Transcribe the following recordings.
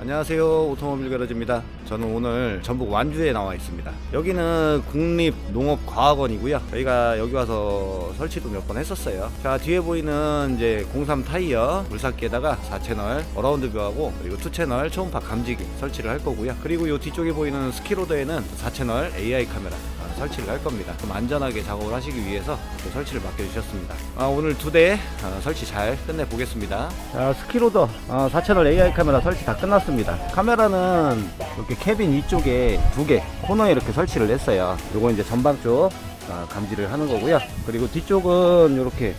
안녕하세요. 오토모빌 가라지입니다. 저는 오늘 전북 완주에 나와 있습니다. 여기는 국립농업과학원이고요. 저희가 여기 와서 설치도 몇 번 했었어요. 자 뒤에 보이는 이제 03 타이어 물삭기에다가 4채널 어라운드 뷰하고 그리고 2채널 초음파 감지기 설치를 할 거고요. 그리고 이 뒤쪽에 보이는 스키로더에는 4채널 AI 카메라. 아, 설치를 할 겁니다 좀 안전하게 작업을 하시기 위해서 또 설치를 맡겨주셨습니다 아, 오늘 두 대 설치 잘 끝내 보겠습니다 자 스키로더 4채널 AI 카메라 설치 다 끝났습니다 카메라는 이렇게 캐빈 위쪽에 두 개 코너에 이렇게 설치를 했어요 요거 이제 전방 쪽 아, 감지를 하는 거고요 그리고 뒤쪽은 이렇게.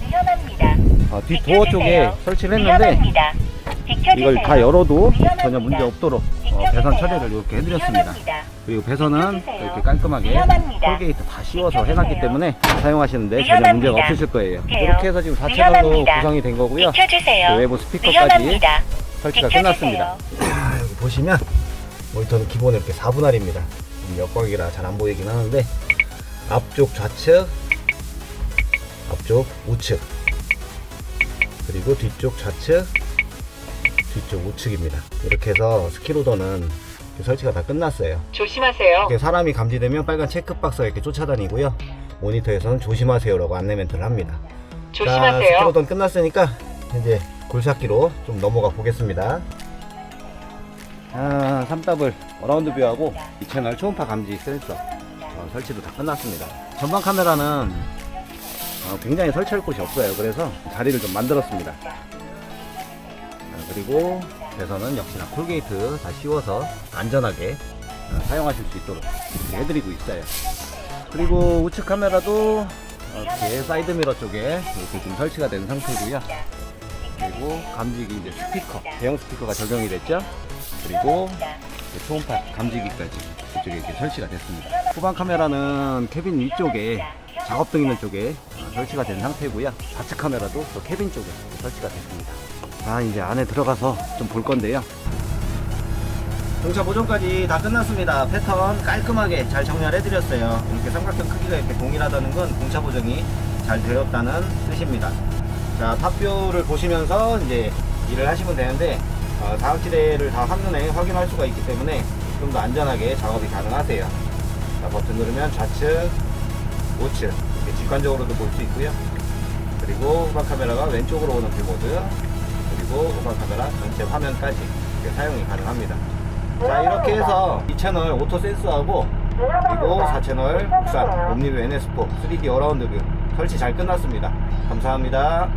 아, 뒷 도어 쪽에 설치를 했는데. 이걸 다. 열어도. 전혀 문제 없도록 어, 배선 처리를 이렇게 해드렸습니다. 그리고 배선은. 이렇게 깔끔하게. 톨게이트 다 씌워서. 해놨기 때문에 사용하시는데 전혀. 문제가 없으실 거예요. 이렇게 해서 지금 4채널로 위험합니다. 구성이 된 거고요. 그 외부 스피커까지 위험합니다. 설치가. 끝났습니다 자, 여기 보시면 모니터는 기본 이렇게 4분할입니다 역광이라 잘 안 보이긴 하는데 앞쪽 좌측 앞쪽 우측 그리고 뒤쪽 좌측 뒤쪽 우측입니다 이렇게 해서 스키로더는 설치가 다 끝났어요 조심하세요. 이렇게 사람이 감지되면 빨간 체크박스가 이렇게 쫓아다니고요 모니터에서는 조심하세요 라고 안내 멘트를 합니다 자, 조심하세요. 스키로던 끝났으니까 이제 굴삭기로 좀 넘어가 보겠습니다. 아, 3더블 어라운드 뷰하고 이 채널 초음파 감지 센서 어, 설치도 다 끝났습니다. 전방 카메라는 어, 굉장히 설치할 곳이 없어요. 그래서 자리를 좀 만들었습니다. 아, 그리고 배선은 역시나 콜게이트 다 씌워서 안전하게 어, 사용하실 수 있도록 해드리고 있어요. 그리고 우측 카메라도 이렇게 사이드 미러 쪽에 이렇게 좀 설치가 된 상태고요. 그리고 감지기 이제 스피커, 대형 스피커가 적용이 됐죠. 그리고 초음파 감지기까지 이쪽에 이렇게 설치가 됐습니다. 후방 카메라는 캐빈 위쪽에 작업등 있는 쪽에 어, 설치가 된 상태고요. 좌측 카메라도 또 캐빈 쪽에 설치가 됐습니다. 자 이제 안에 들어가서 좀 볼 건데요. 동차 보정까지 다 끝났습니다. 패턴 깔끔하게 잘 정렬해 드렸어요. 이렇게 삼각형 크기가 이렇게 동일하다는 건 공차 보정이 잘 되었다는 뜻입니다. 자, 탑뷰를 보시면서 이제 일을 하시면 되는데 어, 다각지대를 다 한눈에 확인할 수가 있기 때문에 좀 더 안전하게 작업이 가능하세요. 자, 버튼 누르면 좌측, 우측 이렇게 직관적으로도 볼 수 있고요. 그리고 후방 카메라가 왼쪽으로 오는 뷰 모드 그리고 후방 카메라 전체 화면까지 사용이 가능합니다. 자 이렇게 해서 이 채널 오토 센스하고 그리고 4채널 국산 옴니뷰 NS4 3D 어라운드 뷰 설치 잘 끝났습니다. 감사합니다.